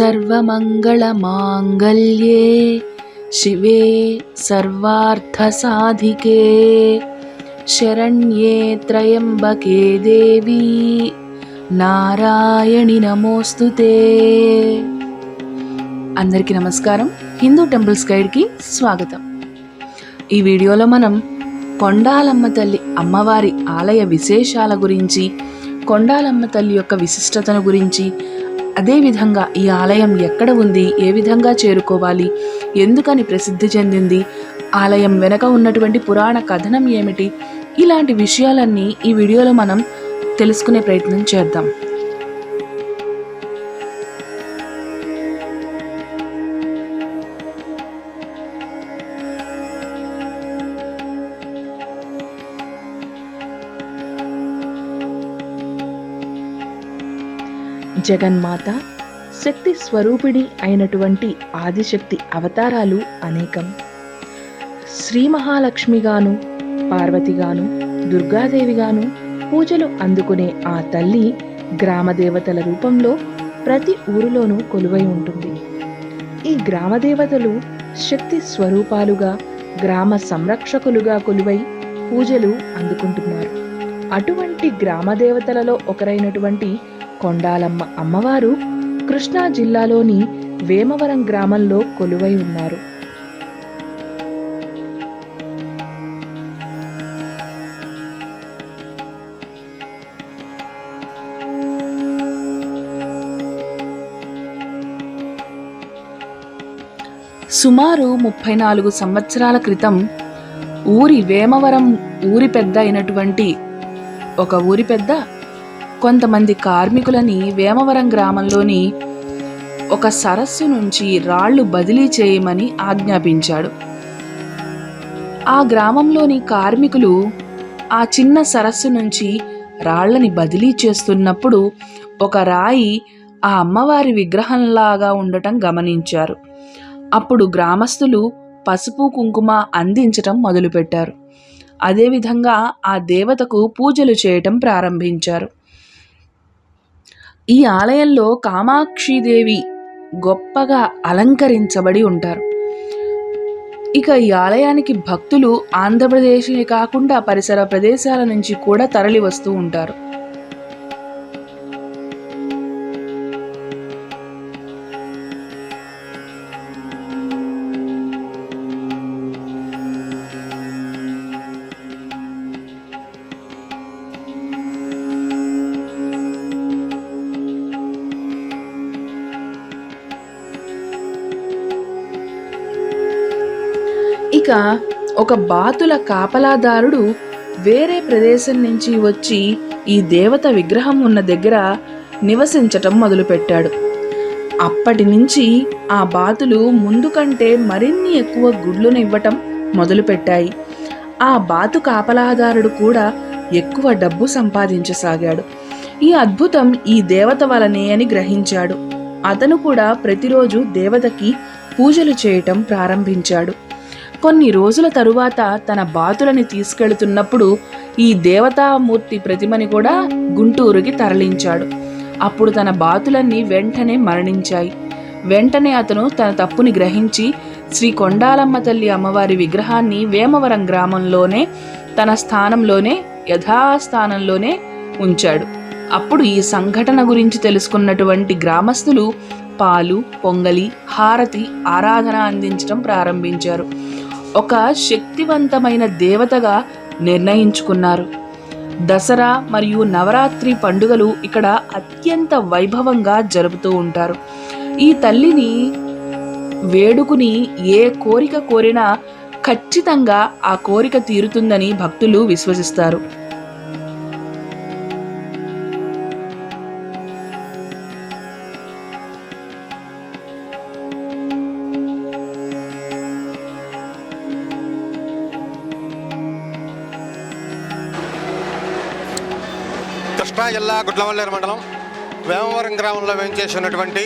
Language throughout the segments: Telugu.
सर्वमङ्गलमाङ्गल्ये शिवे सर्वार्थसाधिके शरण्ये त्र्यम्बके देवी నారాయణి నమోస్తుతే అందరికీ నమస్కారం హిందూ టెంపుల్స్ గైడ్కి స్వాగతం ఈ వీడియోలో మనం కొండాలమ్మ తల్లి అమ్మవారి ఆలయ విశేషాల గురించి కొండాలమ్మ తల్లి యొక్క విశిష్టతను గురించి అదేవిధంగా ఈ ఆలయం ఎక్కడ ఉంది ఏ విధంగా చేరుకోవాలి ఎందుకని ప్రసిద్ధి చెందింది ఆలయం వెనక ఉన్నటువంటి పురాణ కథనం ఏమిటి ఇలాంటి విషయాలన్నీ ఈ వీడియోలో మనం తెలుసుకునే ప్రయత్నం చేద్దాం. జగన్మాత శక్తి స్వరూపిణి అయినటువంటి ఆదిశక్తి అవతారాలు అనేకం. శ్రీ మహాలక్ష్మిగాను పార్వతిగాను దుర్గాదేవిగాను పూజలు అందుకునే ఆ తల్లి గ్రామ దేవతల రూపంలో ప్రతి ఊరిలోనూ కొలువై ఉంటుంది. ఈ గ్రామదేవతలు శక్తి స్వరూపాలుగా గ్రామ సంరక్షకులుగా కొలువై పూజలు అందుకుంటున్నారు. అటువంటి గ్రామదేవతలలో ఒకరైనటువంటి కొండాలమ్మ అమ్మవారు కృష్ణా జిల్లాలోని వేమవరం గ్రామంలో కొలువై ఉన్నారు. సుమారు ముప్పై నాలుగు సంవత్సరాల క్రితం ఊరి వేమవరం ఊరి పెద్ద అయినటువంటి ఒక ఊరి పెద్ద కొంతమంది కార్మికులని వేమవరం గ్రామంలోని ఒక సరస్సు నుంచి రాళ్ళు బదిలీ చేయమని ఆజ్ఞాపించాడు. ఆ గ్రామంలోని కార్మికులు ఆ చిన్న సరస్సు నుంచి రాళ్ళని బదిలీ చేస్తున్నప్పుడు ఒక రాయి ఆ అమ్మవారి విగ్రహంలాగా ఉండటం గమనించారు. అప్పుడు గ్రామస్తులు పసుపు కుంకుమ అందించటం మొదలుపెట్టారు. అదేవిధంగా ఆ దేవతకు పూజలు చేయటం ప్రారంభించారు. ఈ ఆలయంలో కామాక్షిదేవి గొప్పగా అలంకరించబడి ఉంటారు. ఇక ఈ ఆలయానికి భక్తులు ఆంధ్రప్రదేశే కాకుండా పరిసర ప్రదేశాల నుంచి కూడా తరలి వస్తూ ఉంటారు. ఇక ఒక బాతుల కాపలాదారుడు వేరే ప్రదేశం నుంచి వచ్చి ఈ దేవత విగ్రహం ఉన్న దగ్గర నివసించటం మొదలుపెట్టాడు. అప్పటి నుంచి ఆ బాతులు ముందు కంటే మరిన్ని ఎక్కువ గుడ్లను ఇవ్వటం మొదలుపెట్టాయి. ఆ బాతు కాపలాదారుడు కూడా ఎక్కువ డబ్బు సంపాదించసాగాడు. ఈ అద్భుతం ఈ దేవత వలనే అని గ్రహించాడు. అతను కూడా ప్రతిరోజు దేవతకి పూజలు చేయటం ప్రారంభించాడు. కొన్ని రోజుల తరువాత తన బాతులని తీసుకెళ్తున్నప్పుడు ఈ దేవతామూర్తి ప్రతిమని కూడా గుంటూరుకి తరలించాడు. అప్పుడు తన బాతులన్నీ వెంటనే మరణించాయి. వెంటనే అతను తన తప్పుని గ్రహించి శ్రీ కొండాలమ్మ తల్లి అమ్మవారి విగ్రహాన్ని వేమవరం గ్రామంలోనే తన స్థానంలోనే యథాస్థానంలోనే ఉంచాడు. అప్పుడు ఈ సంఘటన గురించి తెలుసుకున్నటువంటి గ్రామస్తులు పాలు పొంగలి హారతి ఆరాధన అందించడం ప్రారంభించారు. ఒక శక్తివంతమైన దేవతగా నిర్ణయించుకున్నారు. దసరా మరియు నవరాత్రి పండుగలు ఇక్కడ అత్యంత వైభవంగా జరుపుతూ ఉంటారు. ఈ తల్లిని వేడుకుని ఏ కోరిక కోరినా ఖచ్చితంగా ఆ కోరిక తీరుతుందని భక్తులు విశ్వసిస్తారు. గుడ్లవల్లేరు మండలం వేమవరం గ్రామంలో వేయించేసినటువంటి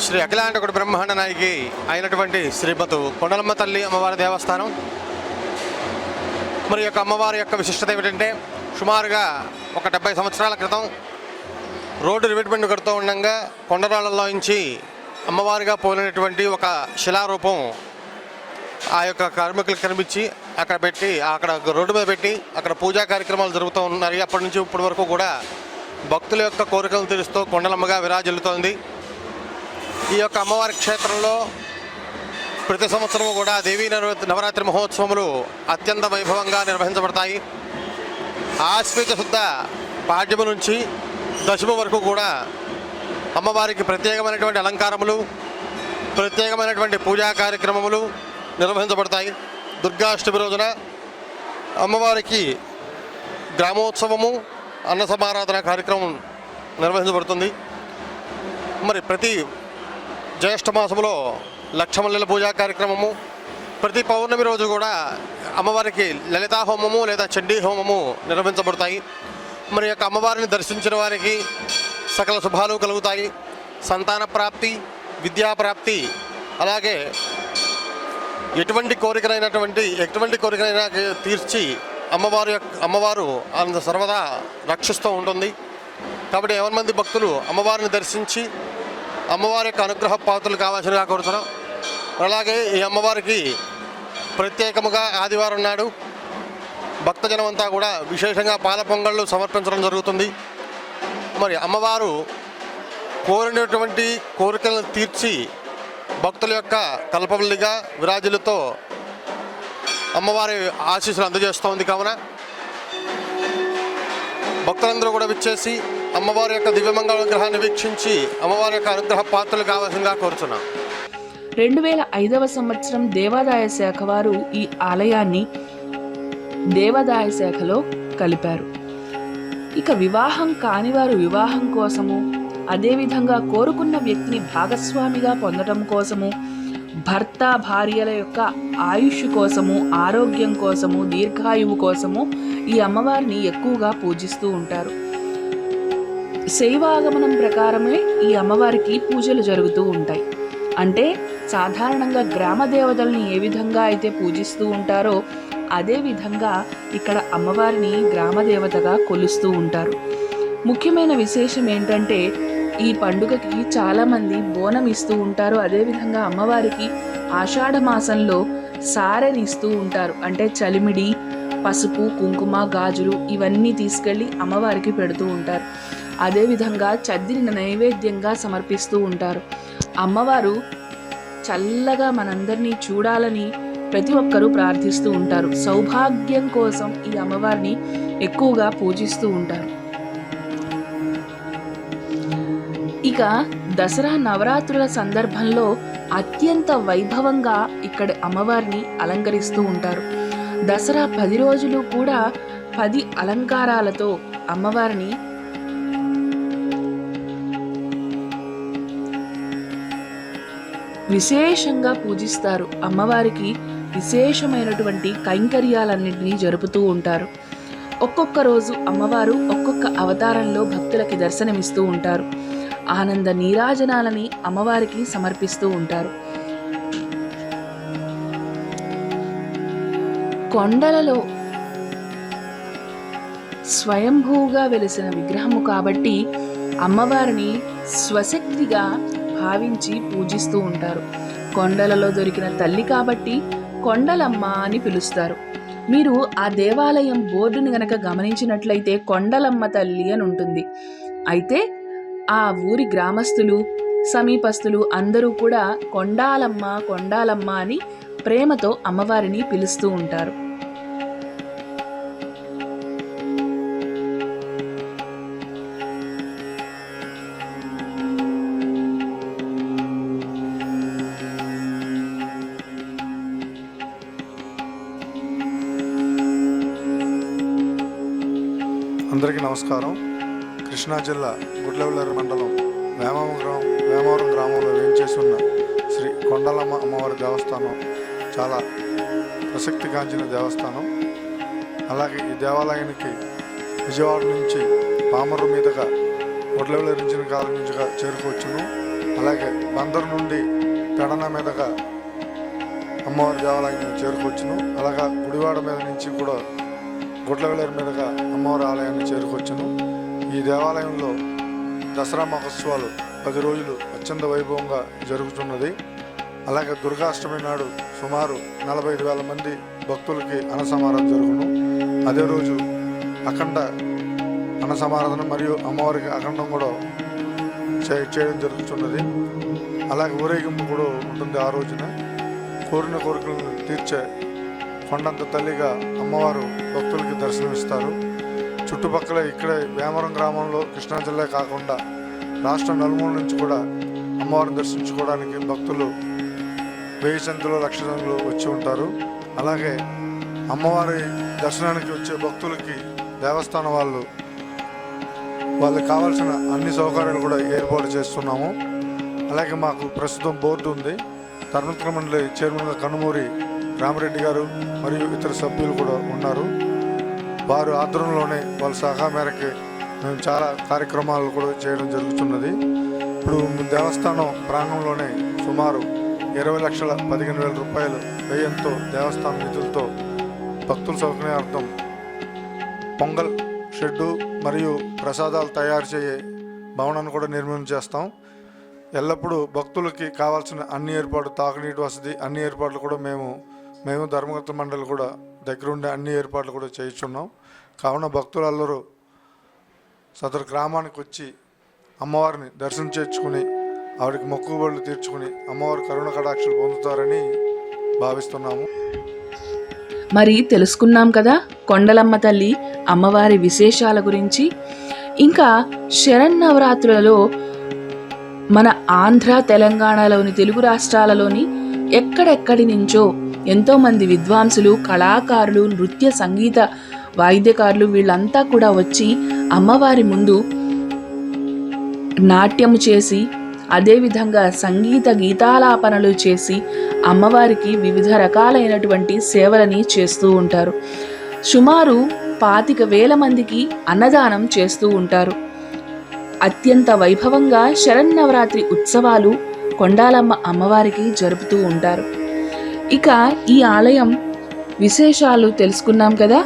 శ్రీ అఖిలాండకుడు బ్రహ్మాండ నాయకి అయినటువంటి శ్రీమతు కొండలమ్మ తల్లి అమ్మవారి దేవస్థానం. మరి యొక్క అమ్మవారి యొక్క విశిష్టత ఏమిటంటే సుమారుగా ఒక డెబ్బై సంవత్సరాల క్రితం రోడ్డు రివిట్మెంట్ కడుతూ ఉండగా కొండరాళ్ళలో నుంచి అమ్మవారిగా పోలినటువంటి ఒక శిలారూపం ఆ యొక్క కార్మికులకు కనిపించి అక్కడ పెట్టి అక్కడ రోడ్డు మీద పెట్టి అక్కడ పూజా కార్యక్రమాలు జరుగుతూ ఉన్నాయి. అప్పటి నుంచి ఇప్పటి వరకు కూడా భక్తుల యొక్క కోరికలను తీరుస్తూ కొండలమ్మగా విరాజిల్లుతోంది. ఈ యొక్క అమ్మవారి క్షేత్రంలో ప్రతి సంవత్సరం కూడా దేవీ నవరాత్రి మహోత్సవములు అత్యంత వైభవంగా నిర్వహించబడతాయి. ఆశ్వేత శుద్ధ పాడ్యము నుంచి దశమ వరకు కూడా అమ్మవారికి ప్రత్యేకమైనటువంటి అలంకారములు ప్రత్యేకమైనటువంటి పూజా కార్యక్రమములు నిర్వహించబడతాయి. దుర్గాష్టమి రోజున అమ్మవారికి గ్రామోత్సవము అన్న సమారాధన కార్యక్రమం నిర్వహించబడుతుంది. మరి ప్రతి జ్యేష్ఠమాసములో లక్షమల్లెల పూజా కార్యక్రమము ప్రతి పౌర్ణమి రోజు కూడా అమ్మవారికి లలితా హోమము లేదా చండీ హోమము నిర్వహించబడతాయి. మరి యొక్క అమ్మవారిని దర్శించిన వారికి సకల శుభాలు కలుగుతాయి. సంతాన ప్రాప్తి విద్యా ప్రాప్తి అలాగే ఎటువంటి కోరికనైనటువంటి ఎటువంటి కోరికనైనా తీర్చి అమ్మవారు యొక్క అమ్మవారు అంత సర్వదా రక్షిస్తూ ఉంటుంది. కాబట్టి ఎవరి మంది భక్తులు అమ్మవారిని దర్శించి అమ్మవారి యొక్క అనుగ్రహ పాత్రలు కావాల్సినగా కోరుతున్నాం. అలాగే ఈ అమ్మవారికి ప్రత్యేకముగా ఆదివారం నాడు భక్తజనం అంతా కూడా విశేషంగా పాల పొంగళ్ళు సమర్పించడం జరుగుతుంది. మరి అమ్మవారు కోరినటువంటి కోరికలను తీర్చి భక్తుల యొక్క కల్పవల్లిగా విరాజులతో అమ్మవారి ఆశీస్సులు అందజేస్తోంది కావున. భక్తులందరూ కూడా విచ్చేసి అమ్మవారి యొక్క దివ్యమంగళ విగ్రహాన్ని వీక్షించి అమ్మవారి యొక్క అనుగ్రహ పాత్రలు కావాల్సిందిగా కోరుతున్నాం రెండు వేల ఐదవ సంవత్సరం దేవాదాయ శాఖ వారు ఈ ఆలయాన్ని దేవాదాయ శాఖలో కలిపారు. ఇక వివాహం కాని వారు వివాహం కోసము అదేవిధంగా కోరుకున్న వ్యక్తిని భాగస్వామిగా పొందడం కోసము భర్త భార్యల యొక్క ఆయుష్ కోసము ఆరోగ్యం కోసము దీర్ఘాయువు కోసము ఈ అమ్మవారిని ఎక్కువగా పూజిస్తూ ఉంటారు. శైవాగమనం ప్రకారమే ఈ అమ్మవారికి పూజలు జరుగుతూ ఉంటాయి. అంటే సాధారణంగా గ్రామ దేవతల్ని ఏ విధంగా అయితే పూజిస్తూ ఉంటారో అదే విధంగా ఇక్కడ అమ్మవారిని గ్రామ దేవతగా కొలుస్తూ ఉంటారు. ముఖ్యమైన విశేషం ఏంటంటే ఈ పండుగకి చాలామంది బోనం ఇస్తూ ఉంటారు. అదేవిధంగా అమ్మవారికి ఆషాఢ మాసంలో సారెని ఇస్తూ ఉంటారు. అంటే చలిమిడి పసుపు కుంకుమ గాజులు ఇవన్నీ తీసుకెళ్ళి అమ్మవారికి పెడుతూ ఉంటారు. అదేవిధంగా చద్దిని నైవేద్యంగా సమర్పిస్తూ ఉంటారు. అమ్మవారు చల్లగా మనందరినీ చూడాలని ప్రతి ఒక్కరూ ప్రార్థిస్తూ ఉంటారు. సౌభాగ్యం కోసం ఈ అమ్మవారిని ఎక్కువగా పూజిస్తూ ఉంటారు. ఇక దసరా నవరాత్రుల సందర్భంలో అత్యంత వైభవంగా ఇక్కడ అమ్మవారిని అలంకరిస్తూ ఉంటారు. దసరా పది రోజులు కూడా పది అలంకారాలతో అమ్మవారిని విశేషంగా పూజిస్తారు. అమ్మవారికి విశేషమైనటువంటి కైంకర్యాలన్నింటినీ జరుపుతూ ఉంటారు. ఒక్కొక్క రోజు అమ్మవారు ఒక్కొక్క అవతారంలో భక్తులకి దర్శనమిస్తూ ఉంటారు. ఆనంద నీరాజనాలని అమ్మవారికి సమర్పిస్తూ ఉంటారు. కొండలలో స్వయంభూగా వెలిసిన విగ్రహము కాబట్టి అమ్మవారిని స్వశక్తిగా భావించి పూజిస్తూ ఉంటారు. కొండలలో దొరికిన తల్లి కాబట్టి కొండలమ్మ అని పిలుస్తారు. మీరు ఆ దేవాలయం బోర్డుని గనక గమనించినట్లయితే కొండలమ్మ తల్లి అని ఉంటుంది. అయితే ఆ ఊరి గ్రామస్తులు సమీపస్తులు అందరూ కూడా కొండాలమ్మ కొండాలమ్మ అని ప్రేమతో అమ్మవారిని పిలుస్తూ ఉంటారు. అందరికీ నమస్కారం. కృష్ణా జిల్లా గుడ్లవల్లేరు మండలం వేమవరం గ్రామం వేమవరం గ్రామంలో వేయించేసి ఉన్న శ్రీ కొండలమ్మ అమ్మవారి దేవస్థానం చాలా ప్రసక్తిగాంచిన దేవస్థానం. అలాగే ఈ దేవాలయానికి విజయవాడ నుంచి పామరు మీదుగా గుడ్లవల్లేరు నుంచి కాలం నుంచిగా చేరుకోవచ్చును. అలాగే బందరు నుండి పెడన మీదుగా అమ్మవారి దేవాలయానికి చేరుకోవచ్చును. అలాగా గుడివాడ మీద నుంచి కూడా గుడ్లవెల్లేరు మీదుగా అమ్మవారి ఆలయాన్ని చేరుకొచ్చును ఈ దేవాలయంలో దసరా మహోత్సవాలు పది రోజులు అత్యంత వైభవంగా జరుగుతున్నది. అలాగే దుర్గాష్టమి నాడు సుమారు నలభై ఐదు వేల మంది భక్తులకి అన్నసమారాధన జరుగును. అదే రోజు అఖండ అన్నసమారాధన మరియు అమ్మవారికి అఖండం కూడా చే- చేయడం జరుగుతున్నది. అలాగే ఊరేగింపు కూడా ఉంటుంది ఆ రోజున. కోరిన కోరికలను తీర్చే కొండంత తల్లిగా అమ్మవారు భక్తులకి దర్శనమిస్తారు. చుట్టుపక్కల ఇక్కడే వేమవరం గ్రామంలో కృష్ణా జిల్లా కాకుండా రాష్ట్రం నలుమూల నుంచి కూడా అమ్మవారిని దర్శించుకోవడానికి భక్తులు వెయ్యి సంఖ్యలో లక్ష సంఖ్యలో వచ్చి ఉంటారు. అలాగే అమ్మవారి దర్శనానికి వచ్చే భక్తులకి దేవస్థానం వాళ్ళు వాళ్ళకి కావాల్సిన అన్ని సౌకర్యాలు కూడా ఏర్పాటు చేస్తున్నాము. అలాగే మాకు ప్రస్తుతం బోర్డు ఉంది. ధర్మత్ర మండలి చైర్మన్గా కనుమూరి రామరెడ్డి గారు మరియు ఇతర సభ్యులు కూడా ఉన్నారు. వారు ఆధ్వర్యంలోనే వాళ్ళ సహా మేరకు మేము చాలా కార్యక్రమాలు కూడా చేయడం జరుగుతున్నది. ఇప్పుడు దేవస్థానం ప్రాంగంలోనే సుమారు ఇరవై లక్షల పదిహేను వేల రూపాయలు వ్యయంతో దేవస్థానం నిధులతో భక్తుల సౌకర్యార్థం పొంగల్ షెడ్డు మరియు ప్రసాదాలు తయారు చేయే భవనాన్ని కూడా నిర్మాణం చేస్తాం. ఎల్లప్పుడూ భక్తులకి కావాల్సిన అన్ని ఏర్పాటు తాగునీటి వసతి అన్ని ఏర్పాట్లు కూడా మేము మేము ధర్మగత మండలి కూడా దగ్గరుండే అన్ని ఏర్పాట్లు కూడా చేయించున్నాం కావున భక్తులందరూ సదరు గ్రామానికి వచ్చి అమ్మవారిని దర్శనం చేసుకుని ఆవిడకి మొక్కుబడులు తీర్చుకుని అమ్మవారి కరుణ కటాక్షలు పొందుతారని భావిస్తున్నాము. మరి తెలుసుకున్నాం కదా కొండలమ్మ తల్లి అమ్మవారి విశేషాల గురించి. ఇంకా శరన్నవరాత్రులలో మన ఆంధ్ర తెలంగాణలోని తెలుగు రాష్ట్రాలలోని ఎక్కడెక్కడి నుంచో ఎంతోమంది విద్వాంసులు కళాకారులు నృత్య సంగీత వాయిద్యకారులు వీళ్ళంతా కూడా వచ్చి అమ్మవారి ముందు నాట్యము చేసి అదేవిధంగా సంగీత గీతాలాపనలు చేసి అమ్మవారికి వివిధ రకాలైనటువంటి సేవలని చేస్తూ ఉంటారు. సుమారు పాతిక వేల మందికి అన్నదానం చేస్తూ ఉంటారు. అత్యంత వైభవంగా శరన్నవరాత్రి ఉత్సవాలు కొండాలమ్మ అమ్మవారికి జరుపుతూ ఉంటారు. ఇక ఈ ఆలయం విశేషాలు తెలుసుకున్నాం కదా?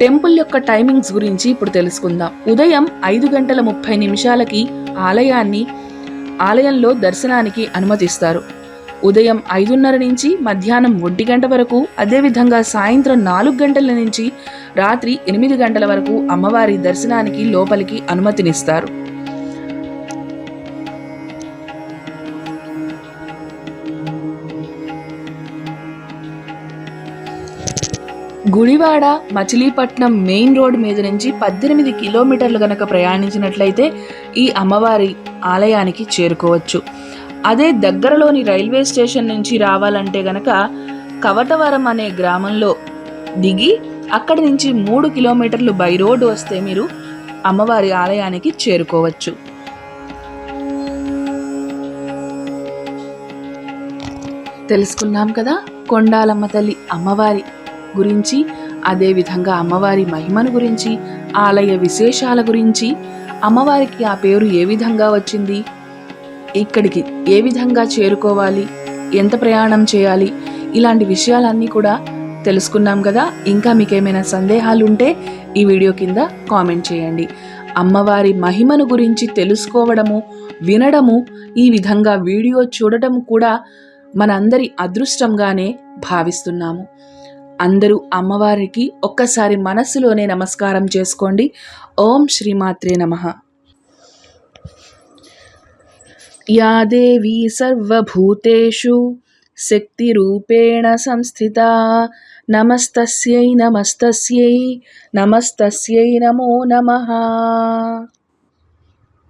టెంపుల్ యొక్క టైమింగ్స్ గురించి ఇప్పుడు తెలుసుకుందాం. ఉదయం ఐదు గంటల ముప్పై నిమిషాలకి ఆలయాన్ని ఆలయంలో దర్శనానికి అనుమతిస్తారు. ఉదయం ఐదున్నర నుంచి మధ్యాహ్నం ఒంటి గంట వరకు అదేవిధంగా సాయంత్రం నాలుగు గంటల నుంచి రాత్రి ఎనిమిది గంటల వరకు అమ్మవారి దర్శనానికి లోపలికి అనుమతినిస్తారు. గుడివాడ మచిలీపట్నం మెయిన్ రోడ్ మీద నుంచి పద్దెనిమిది కిలోమీటర్లు గనక ప్రయాణించినట్లయితే ఈ అమ్మవారి ఆలయానికి చేరుకోవచ్చు. అదే దగ్గరలోని రైల్వే స్టేషన్ నుంచి రావాలంటే గనక కవటవరం అనే గ్రామంలో దిగి అక్కడి నుంచి మూడు కిలోమీటర్లు బై రోడ్ వస్తే మీరు అమ్మవారి ఆలయానికి చేరుకోవచ్చు. తెలుసుకున్నాం కదా కొండాలమ్మ తల్లి అమ్మవారి గురించి అదేవిధంగా అమ్మవారి మహిమను గురించి ఆలయ విశేషాల గురించి అమ్మవారికి ఆ పేరు ఏ విధంగా వచ్చింది ఇక్కడికి ఏ విధంగా చేరుకోవాలి ఎంత ప్రయాణం చేయాలి ఇలాంటి విషయాలన్నీ కూడా తెలుసుకున్నాం కదా. ఇంకా మీకు ఏమైనా సందేహాలు ఉంటే ఈ వీడియో కింద కామెంట్ చేయండి. అమ్మవారి మహిమను గురించి తెలుసుకోవడము వినడము ఈ విధంగా వీడియో చూడటం కూడా మనందరి అదృష్టంగానే భావిస్తున్నాము. అందరూ అమ్మవారికి ఒక్కసారి మనస్సులోనే నమస్కారం చేసుకోండి. ఓం శ్రీమాత్రే నమః. యా దేవీ సర్వభూతేషు శక్తిరూపేణ సంస్థిత నమస్తస్యై నమస్తస్యై నమస్తస్యై నమో నమ.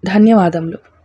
ధన్యవాదములు.